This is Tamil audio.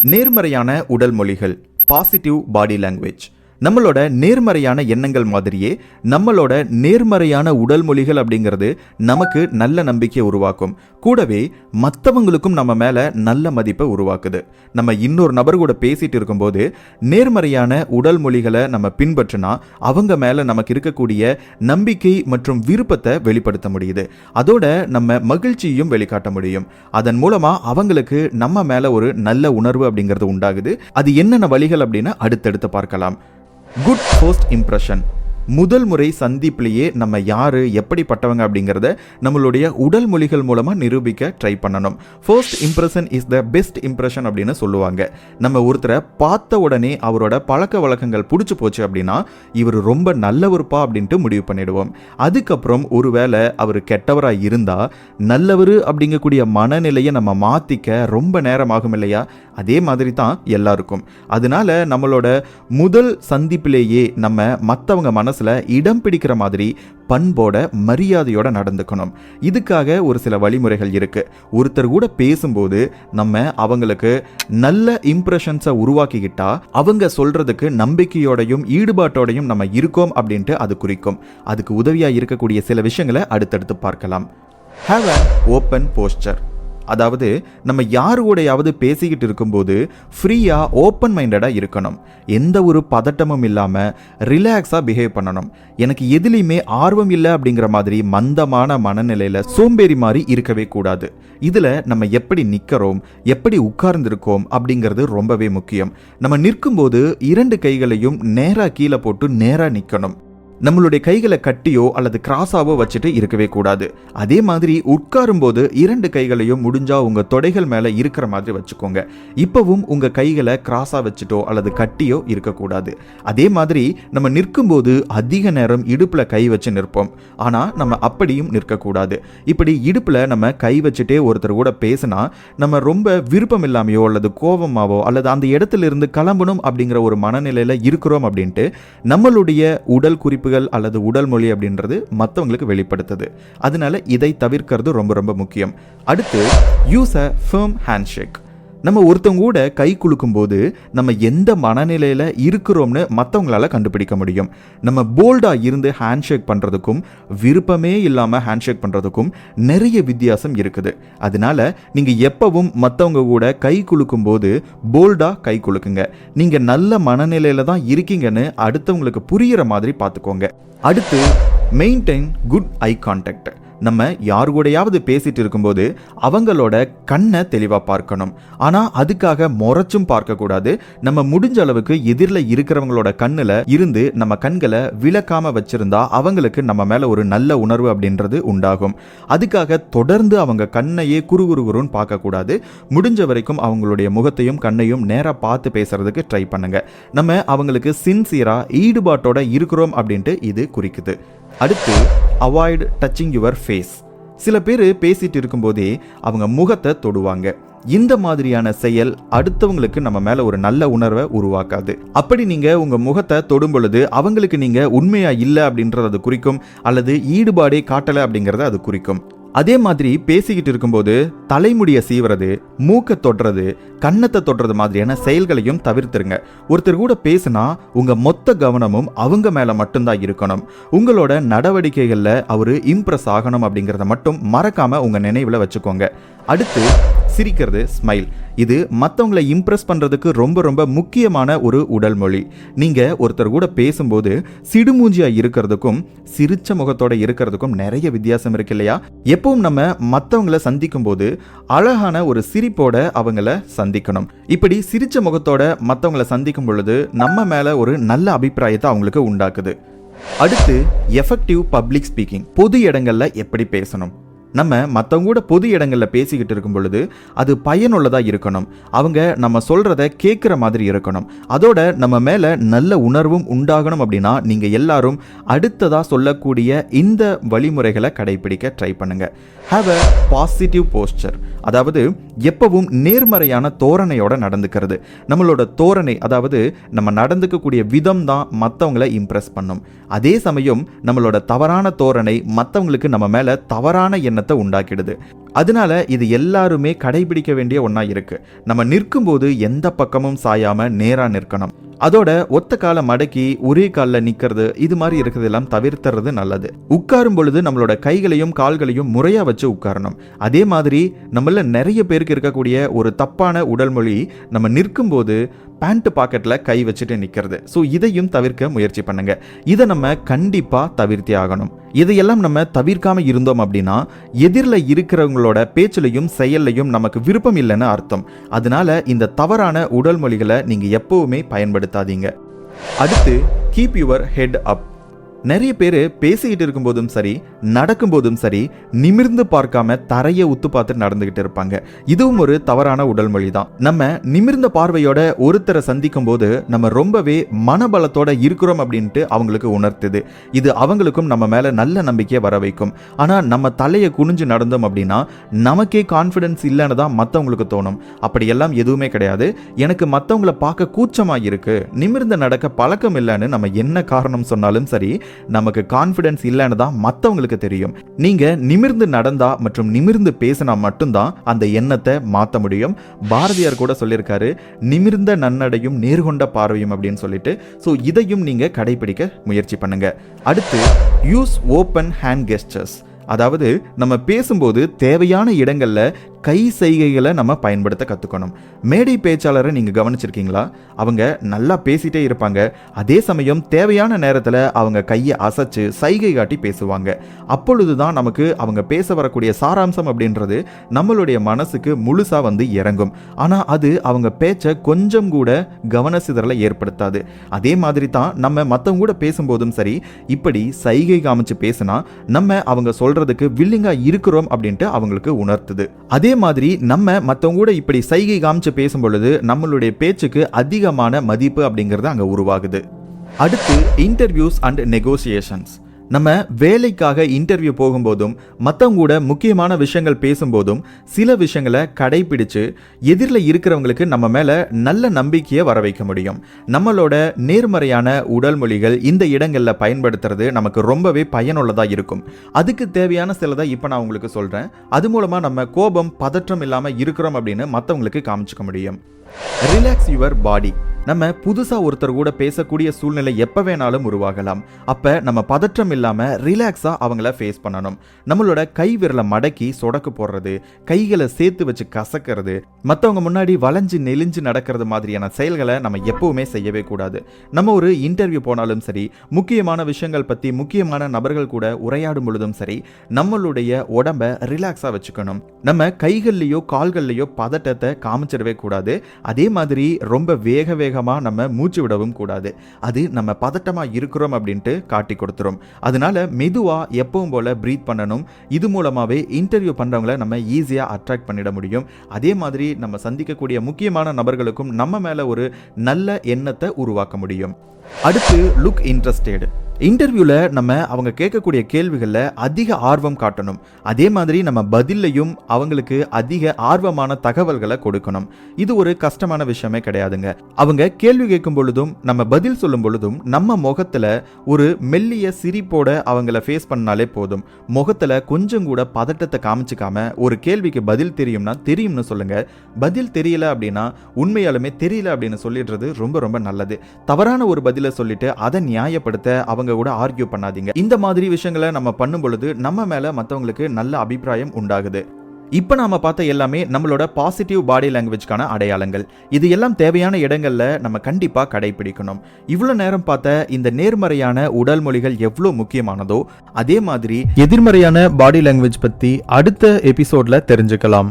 நேர்மறையான உடல் மொழிகள் பாசிட்டிவ் பாடி லாங்குவேஜ் நம்மளோட நேர்மறையான எண்ணங்கள் மாதிரியே நம்மளோட நேர்மறையான உடல் மொழிகள் அப்படிங்கிறது நமக்கு நல்ல நம்பிக்கை உருவாக்கும். கூடவே மற்றவங்களுக்கும் நம்ம மேலே நல்ல மதிப்பை உருவாக்குது. நம்ம இன்னொரு நபர் கூட பேசிட்டு இருக்கும்போது நேர்மறையான உடல் மொழிகளை நம்ம பின்பற்றினா அவங்க மேலே நமக்கு இருக்கக்கூடிய நம்பிக்கை மற்றும் விருப்பத்தை வெளிப்படுத்த முடியுது. அதோட நம்ம மகிழ்ச்சியையும் வெளிக்காட்ட முடியும். அதன் மூலமா அவங்களுக்கு நம்ம மேலே ஒரு நல்ல உணர்வு அப்படிங்கிறது உண்டாகுது. அது என்னென்ன வழிகள் அப்படின்னு அடுத்தடுத்து பார்க்கலாம். குட் ஃபர்ஸ்ட் இம்ப்ரெஷன் முதல் முறை சந்திப்பிலேயே நம்ம யார் எப்படிப்பட்டவங்க அப்படிங்கிறத நம்மளுடைய உடல் மொழிகள் மூலமாக நிரூபிக்க ட்ரை பண்ணணும். First impression is the best impression அப்படின்னு சொல்லுவாங்க. நம்ம ஒருத்தரை பார்த்த உடனே அவரோட பழக்க வழக்கங்கள் பிடிச்சி போச்சு அப்படின்னா இவர் ரொம்ப நல்லவருப்பா அப்படின்ட்டு முடிவு பண்ணிடுவோம். அதுக்கப்புறம் ஒருவேளை அவர் கெட்டவராக இருந்தால் நல்லவர் அப்படிங்கக்கூடிய மனநிலையை நம்ம மாற்றிக்க ரொம்ப நேரம் ஆகும் இல்லையா? அதே மாதிரி தான் எல்லாருக்கும். அதனால நம்மளோட முதல் சந்திப்பிலேயே நம்ம மற்றவங்க மனசு மனசில் இடம் பிடிக்கிற மாதிரி பண்போட மரியாதையோட நடந்துக்கணும். இதுக்காக ஒரு சில வழிமுறைகள் இருக்கு. ஒருத்தர் கூட பேசும்போது நம்ம அவங்களுக்கு நல்ல இம்ப்ரெஷன்ஸை உருவாக்கிக்கிட்டா அவங்க சொல்றதுக்கு நம்பிக்கையோடையும் ஈடுபாட்டோடையும் நம்ம இருக்கோம் அப்படின்ட்டு அது குறிக்கும். அதுக்கு உதவியா இருக்கக்கூடிய சில விஷயங்களை அடுத்தடுத்து பார்க்கலாம். ஹாவ் அ ஓப்பன் போஸ்டர் அதாவது நம்ம யாரு பேசிக்கிட்டு இருக்கும்போது ஃப்ரீயாக ஓப்பன் மைண்டடாக இருக்கணும். எந்த ஒரு பதட்டமும் இல்லாமல் ரிலாக்ஸாக பிஹேவ் பண்ணணும். எனக்கு எதுலேயுமே ஆர்வம் இல்லை அப்படிங்கிற மாதிரி மந்தமான மனநிலையில் சோம்பேறி மாதிரி இருக்கவே கூடாது. இதில் நம்ம எப்படி நிற்கிறோம் எப்படி உட்கார்ந்துருக்கோம் அப்படிங்கிறது ரொம்பவே முக்கியம். நம்ம நிற்கும்போது இரண்டு கைகளையும் நேராக கீழே போட்டு நேராக நிற்கணும் நம்மளுடைய கைகளை கட்டியோ அல்லது கிராஸாவோ வச்சுட்டு இருக்கவே கூடாது. அதே மாதிரி உட்காரும் போது இரண்டு கைகளையும் முடிஞ்சா உங்க தொடைகள் மேல இருக்கிற மாதிரி வச்சுக்கோங்க. இப்பவும் உங்க கைகளை கிராஸா வச்சுட்டோ அல்லது கட்டியோ இருக்கக்கூடாது. அதே மாதிரி நம்ம நிற்கும்போது அதிக நேரம் இடுப்புல கை வச்சு நிற்போம். ஆனா நம்ம அப்படியும் நிற்கக்கூடாது. இப்படி இடுப்புல நம்ம கை வச்சுட்டே ஒருத்தர் கூட பேசினா நம்ம ரொம்ப விருப்பம் இல்லாமையோ அல்லது கோபமாவோ அல்லது அந்த இடத்துல இருந்து கிளம்பணும் அப்படிங்கிற ஒரு மனநிலையில இருக்கிறோம் அப்படின்ட்டு நம்மளுடைய உடல் குறிப்பு குறிப்புகள் அல்லது உடல் மொழி அப்படின்றது மற்றவங்களுக்கு வெளிப்படுத்துது. அதனால இதை தவிர்க்கிறது ரொம்ப ரொம்ப முக்கியம். அடுத்து யூஸ் அ ஃபேம் ஹேண்ட்ஷேக் நம்ம ஒருத்தவங்க கூட கை குலுக்கும்போது நம்ம எந்த மனநிலையில் இருக்கிறோம்னு மற்றவங்களால கண்டுபிடிக்க முடியும். நம்ம போல்டாக இருந்து ஹேண்ட்ஷேக் பண்ணுறதுக்கும் விருப்பமே இல்லாமல் ஹேண்ட்ஷேக் பண்ணுறதுக்கும் நிறைய வித்தியாசம் இருக்குது. அதனால நீங்கள் எப்பவும் மற்றவங்க கூட கை குலுக்கும்போது போல்டாக கை குலுக்குங்க. நீங்கள் நல்ல மனநிலையில் தான் இருக்கீங்கன்னு அடுத்தவங்களுக்கு புரியிற மாதிரி பார்த்துக்கோங்க. அடுத்து மெயின்டைன் குட் ஐ கான்டாக்ட் நம்ம யார் கூடையாவது பேசிட்டு இருக்கும்போது அவங்களோட கண்ணை தெளிவாக பார்க்கணும். ஆனால் அதுக்காக முறைச்சும் பார்க்கக்கூடாது. நம்ம முடிஞ்ச அளவுக்கு எதிரில் இருக்கிறவங்களோட கண்ணில் இருந்து நம்ம கண்களை விளக்காம வச்சிருந்தா அவங்களுக்கு நம்ம மேலே ஒரு நல்ல உணர்வு அப்படின்றது உண்டாகும். அதுக்காக தொடர்ந்து அவங்க கண்ணையே குறுகுறுகுறுன்னு பார்க்கக்கூடாது. முடிஞ்ச வரைக்கும் அவங்களுடைய முகத்தையும் கண்ணையும் நேராக பார்த்து பேசுறதுக்கு ட்ரை பண்ணுங்க. நம்ம அவங்களுக்கு சின்சியராக ஈடுபாட்டோட இருக்கிறோம் அப்படின்ட்டு இது குறிக்குது. அடுத்து அவாய்டு டச்சிங் யுவர் ஃபேஸ் சில பேர் பேசிட்டு இருக்கும்போதே அவங்க முகத்தை தொடுவாங்க. இந்த மாதிரியான செயல் அடுத்தவங்களுக்கு நம்ம மேல ஒரு நல்ல உணர்வை உருவாக்காது. அப்படி நீங்க உங்க முகத்தை தொடும் பொழுது அவங்களுக்கு நீங்க உண்மையா இல்லை அப்படின்றது அது குறிக்கும் அல்லது ஈடுபாடே காட்டலை அப்படிங்கறத அது குறிக்கும். அதே மாதிரி பேசிக்கிட்டு இருக்கும்போது தலைமுடியை சீவுறது மூக்கை தொடுறது கன்னத்தை தொடுறது மாதிரியான செயல்களையும் தவிர்த்துருங்க. ஒருத்தர் கூட பேசினா உங்க மொத்த கவனமும் அவங்க மேல மட்டும்தான் இருக்கணும். உங்களோட நடவடிக்கைகளில் அவரு இம்ப்ரெஸ் ஆகணும் அப்படிங்கறத மட்டும் மறக்காம உங்க நினைவில் வச்சுக்கோங்க. அடுத்து சிரிக்கிறது ஸ்மைல் இது மற்றவங்களை இம்ப்ரெஸ் பண்ணுறதுக்கு ரொம்ப ரொம்ப முக்கியமான ஒரு உடல் மொழி. நீங்கள் ஒருத்தர் கூட பேசும்போது சிடுமூஞ்சியாக இருக்கிறதுக்கும் சிரிச்ச முகத்தோட இருக்கிறதுக்கும் நிறைய வித்தியாசம் இருக்கு இல்லையா? எப்பவும் நம்ம மற்றவங்களை சந்திக்கும் போது அழகான ஒரு சிரிப்போட அவங்கள சந்திக்கணும். இப்படி சிரிச்ச முகத்தோட மற்றவங்களை சந்திக்கும் பொழுது நம்ம மேலே ஒரு நல்ல அபிப்பிராயத்தை அவங்களுக்கு உண்டாக்குது. அடுத்து எஃபெக்டிவ் பப்ளிக் ஸ்பீக்கிங் பொது இடங்களில் எப்படி பேசணும்? நம்ம மற்றவங்க கூட பொது இடங்களில் பேசிக்கிட்டு இருக்கும் பொழுது அது பயனுள்ளதாக இருக்கணும். அவங்க நம்ம சொல்கிறத கேட்குற மாதிரி இருக்கணும். அதோட நம்ம மேலே நல்ல உணர்வும் உண்டாகணும் அப்படின்னா நீங்கள் எல்லாரும் அடுத்ததாக சொல்லக்கூடிய இந்த வழிமுறைகளை கடைபிடிக்க ட்ரை பண்ணுங்கள் ஹாவ் அ பாசிட்டிவ் போஸ்டர் அதாவது எப்பவும் நேர்மறையான தோரணையோட நடந்துக்கிறது. நம்மளோட தோரணை அதாவது நம்ம நடந்துக்கக்கூடிய விதம் தான் மற்றவங்களை இம்ப்ரெஸ் பண்ணும். அதே சமயம் நம்மளோட தவறான தோரணை மற்றவங்களுக்கு நம்ம மேலே தவறான எண்ணம் எண்ணத்தை உண்டாக்கிடுது. அதனால இது எல்லாருமே கடைபிடிக்க வேண்டிய ஒன்றா இருக்கு. நம்ம நிற்கும்போது எந்த பக்கமும் சாயாம நேராக நிற்கணும். அதோட ஒத்த காலை மடக்கி ஒரே காலில் நிற்கிறது இது மாதிரி இருக்கிறதெல்லாம் தவிர்த்துறது நல்லது. உட்காரும் பொழுது நம்மளோட கைகளையும் கால்களையும் முறையாக வச்சு உட்காரணும். அதே மாதிரி நம்மள நிறைய பேருக்கு இருக்கக்கூடிய ஒரு தப்பான உடல் மொழி நம்ம நிற்கும்போது பேண்ட் பாக்கெட்டில் கை வச்சுட்டு நிற்கிறது ஸோ இதையும் தவிர்க்க முயற்சி பண்ணுங்க. இதை நம்ம கண்டிப்பாக தவிர்த்தே ஆகணும். இதையெல்லாம் நம்ம தவிர்க்காம இருந்தோம் அப்படின்னா எதிரில் இருக்கிறவங்களோட பேச்சிலையும் செயல்லையும் நமக்கு விருப்பம் இல்லைன்னு அர்த்தம். அதனால இந்த தவறான உடல் மொழிகளை நீங்கள் எப்பவுமே பயன்படுத்தாதீங்க. அடுத்து கீப் யுவர் ஹெட் அப் நிறைய பேர் பேசிக்கிட்டு இருக்கும்போதும் சரி நடக்கும்போதும் சரி நிமிர்ந்து பார்க்காம தரையை உத்து பார்த்து நடந்துகிட்டு இருப்பாங்க. இதுவும் ஒரு தவறான உடல் மொழி தான் நம்ம நிமிர்ந்த பார்வையோட ஒருத்தரை சந்திக்கும் போது நம்ம ரொம்பவே மனபலத்தோட இருக்கிறோம் அப்படின்ட்டு அவங்களுக்கு உணர்த்துது. இது அவங்களுக்கும் நம்ம மேல நல்ல நம்பிக்கையை வர வைக்கும். ஆனா நம்ம தலையை குனிஞ்சு நடந்தோம் அப்படின்னா நமக்கே கான்ஃபிடன்ஸ் இல்லைன்னு தான் மற்றவங்களுக்கு தோணும். அப்படியெல்லாம் எதுவுமே கிடையாது. எனக்கு மற்றவங்கள பார்க்க கூச்சமாக இருக்கு நிமிர்ந்து நடக்க பழக்கம் இல்லைன்னு நம்ம என்ன காரணம் சொன்னாலும் சரி நமக்கு கான்ஃபிடன்ஸ் இல்லைன்னு தான் மற்றவங்களுக்கு தெரியும். நீங்க நிமிர்ந்து நடந்தா மற்றும் நிமிர்ந்து பேசினா மட்டும்தான் அந்த எண்ணத்தை மாற்ற முடியும். பாரதியார் கூட சொல்லியிருக்காரு நிமிர்ந்த நன்னடையும் நேர்கொண்ட பார்வையும் அப்படின்னு சொல்லிட்டு. ஸோ இதையும் நீங்க கடைபிடிக்க முயற்சி பண்ணுங்க. அடுத்து யூஸ் ஓப்பன் ஹேண்ட் கெஸ்டர்ஸ் அதாவது நம்ம பேசும்போது தேவையான இடங்கள்ல கை செய்கைகளை நம்ம பயன்படுத்த கற்றுக்கணும் மேடை பேச்சாளரை நீங்கள் கவனிச்சிருக்கீங்களா? அவங்க நல்லா பேசிட்டே இருப்பாங்க. அதே சமயம் தேவையான நேரத்தில் அவங்க கையை அசைச்சு சைகை காட்டி பேசுவாங்க. அப்பொழுது தான் நமக்கு அவங்க பேச வரக்கூடிய சாராம்சம் அப்படின்றது நம்மளுடைய மனசுக்கு முழுசாக வந்து இறங்கும். ஆனால் அது அவங்க பேச்சை கொஞ்சம் கூட கவன சிதறலை ஏற்படுத்தாது. அதே மாதிரி தான் நம்ம மற்றவங்க கூட பேசும்போதும் சரி இப்படி சைகை காமிச்சு பேசினா நம்ம அவங்க சொல்கிறதுக்கு வில்லிங்காக இருக்கிறோம் அப்படின்ட்டு அவங்களுக்கு உணர்த்துது. அதே மாதிரி நம்ம மற்றவங்க கூட இப்படி சைகை காமிச்சு பேசும் பொழுது நம்மளுடைய பேச்சுக்கு அதிகமான மதிப்பு அப்படிங்கிறது அங்கே உருவாகுது. அடுத்து இன்டர்வியூஸ் அண்ட் நெகோசியேஷன்ஸ் நம்ம வேலைக்காக இன்டர்வியூ போகும்போதும் மற்றவங்க கூட முக்கியமான விஷயங்கள் பேசும்போதும் சில விஷயங்களை கடைபிடிச்சு எதிரில் இருக்கிறவங்களுக்கு நம்ம மேலே நல்ல நம்பிக்கையை வர வைக்க முடியும். நம்மளோட நேர்மறையான உடல் மொழிகள் இந்த இடங்களில் பயன்படுத்துறது நமக்கு ரொம்பவே பயனுள்ளதாக இருக்கும். அதுக்கு தேவையான சிலதை இப்போ நான் உங்களுக்கு சொல்கிறேன் அது மூலமாக நம்ம கோபம் பதற்றம் இல்லாமல் இருக்கிறோம் அப்படின்னு மற்றவங்களுக்கு காமிச்சிக்க முடியும். ரிலாக்ஸ் யுவர் பாடி நம்ம புதுசா ஒருத்தர் கூட பேசக்கூடிய சூழ்நிலை எப்ப வேணாலும் உருவாகலாம். அப்ப நம்ம பதற்றம் இல்லாம ரிலாக்ஸா அவங்கள ஃபேஸ் பண்ணணும். நம்மளோட கை விரலை மடக்கி சொடக்கு போடுறது கைகளை சேர்த்து வச்சு கசக்கிறது மற்றவங்க முன்னாடி வளைஞ்சு நெளிஞ்சு நடக்கிறது மாதிரியான செயல்களை நம்ம எப்பவுமே செய்யவே கூடாது. நம்ம ஒரு இன்டர்வியூ போனாலும் சரி முக்கியமான விஷயங்கள் பத்தி முக்கியமான நபர்கள் கூட உரையாடும் பொழுதும் சரி நம்மளுடைய உடம்ப ரிலாக்ஸா வச்சுக்கணும். நம்ம கைகள்லேயோ கால்கள்லயோ பதட்டத்தை காமிச்சிடவே கூடாது. அதே மாதிரி ரொம்ப வேக வேக வேகமாக நம்ம மூச்சு விடவும் கூடாது. அது நம்ம பதட்டமாக இருக்கிறோம் அப்படின்ட்டு காட்டி கொடுத்துரும். அதனால மெதுவாக எப்பவும் போல் ப்ரீத் பண்ணணும். இது மூலமாகவே இன்டர்வியூ பண்ணுறவங்கள நம்ம ஈஸியாக அட்ராக்ட் பண்ணிட முடியும். அதே மாதிரி நம்ம சந்திக்கக்கூடிய முக்கியமான நபர்களுக்கும் நம்ம மேலே ஒரு நல்ல எண்ணத்தை உருவாக்க முடியும். அடுத்து லுக் இன்ட்ரெஸ்டட் இன்டர்வியூவில் நம்ம அவங்க கேட்கக்கூடிய கேள்விகளில் அதிக ஆர்வம் காட்டணும். அதே மாதிரி நம்ம பதிலையும் அவங்களுக்கு அதிக ஆர்வமான தகவல்களை கொடுக்கணும். இது ஒரு கஷ்டமான விஷயமே கிடையாதுங்க. அவங்க கேள்வி கேட்கும் பொழுதும் நம்ம பதில் சொல்லும் பொழுதும் நம்ம முகத்தில் ஒரு மெல்லிய சிரிப்போட அவங்கள ஃபேஸ் பண்ணாலே போதும். முகத்தில் கொஞ்சம் கூட பதட்டத்தை காமிச்சிக்காம ஒரு கேள்விக்கு பதில் தெரியும்னா தெரியும்னு சொல்லுங்கள் பதில் தெரியல அப்படின்னா உண்மையாலுமே தெரியல அப்படின்னு சொல்லிடுறது ரொம்ப ரொம்ப நல்லது. தவறான ஒரு பதிலை சொல்லிட்டு அதை நியாயப்படுத்த அவங்க கூட ஆர்கியூ பண்ணாதீங்க. இந்த மாதிரி விஷயங்களை நம்ம பண்ணும் பொழுது நம்ம மேல மற்றவங்களுக்கு நல்ல அபிப்பிராயம் உண்டாகுது. இப்போ நாம பார்த்த எல்லாமே நம்மளோட பாசிட்டிவ் பாடி லாங்குவேஜ்க்கான அடையாளங்கள். இது எல்லாம் தேவையான இடங்கள்ல நம்ம கண்டிப்பா கடைபிடிக்கணும். இவ்வளோ நேரம் பார்த்த இந்த நேர்மறையான உடல் மொழிகள் எவ்வளோ முக்கியமானதோ அதே மாதிரி எதிர்மறையான பாடி லாங்குவேஜ் பத்தி அடுத்த எபிசோட்ல தெரிஞ்சுக்கலாம்.